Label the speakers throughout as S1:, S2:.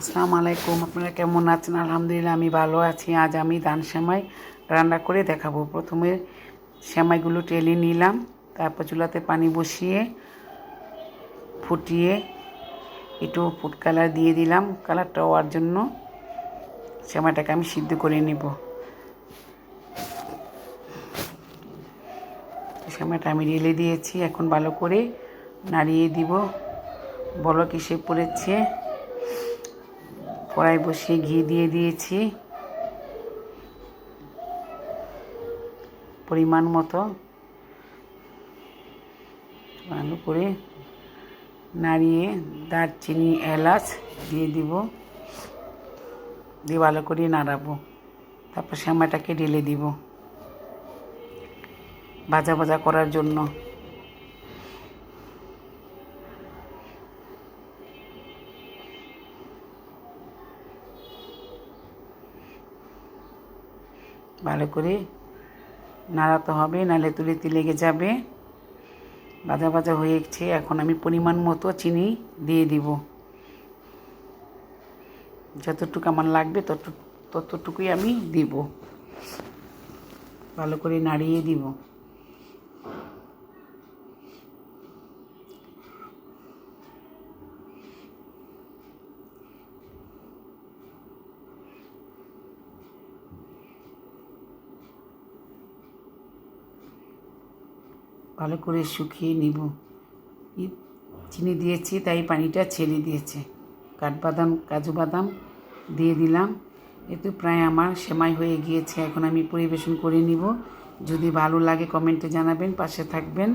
S1: আসসালামু আলাইকুম, আপনারা কেমন আছেন? আলহামদুলিল্লাহ, আমি ভালো আছি। আজ আমি ধান সেমাই রান্না করে দেখাবো। প্রথমে সেমাইগুলো টেলে নিলাম, তারপর চুলাতে পানি বসিয়ে ফুটিয়ে একটু ফুড কালার দিয়ে দিলাম। কালারটা হওয়ার জন্য সেমাইটাকে আমি সিদ্ধ করে নেব। সেমাইটা আমি রেলে দিয়েছি। এখন ভালো করে নাড়িয়ে দিব। বলো কিসে পড়েছে। কড়াই বসিয়ে ঘি দিয়ে দিয়েছি। পরিমাণ মতো। ভালো করে নাড়িয়ে দারচিনি, এলাচ দিয়ে দিব। দিয়ে ভালো করে নাড়াবো। তারপর শ্যামাটাকে ঢেলে দিব। ভাজা ভাজা করার জন্য। ভালো করে নাড়াতে হবে, নাহলে তুলিতে লেগে যাবে। বাজা ভাজা হয়েছে, এখন আমি পরিমাণ মতো চিনি দিয়ে দিব। যতটুকু আমার লাগবে তত ততটুকুই আমি দিব। ভালো করে নাড়িয়ে দিব। ভালো করে শুকিয়ে নিব। চিনি দিয়েছি, তাই পানিটা ছেড়ে দিয়েছে। কাঠবাদাম, কাজু বাদাম দিয়ে দিলাম। এতে প্রায় আমার সেমাই হয়ে গিয়েছে। এখন আমি পরিবেশন করে নিব। যদি ভালো লাগে কমেন্টে জানাবেন, পাশে থাকবেন।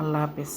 S1: আল্লাহ হাফেজ।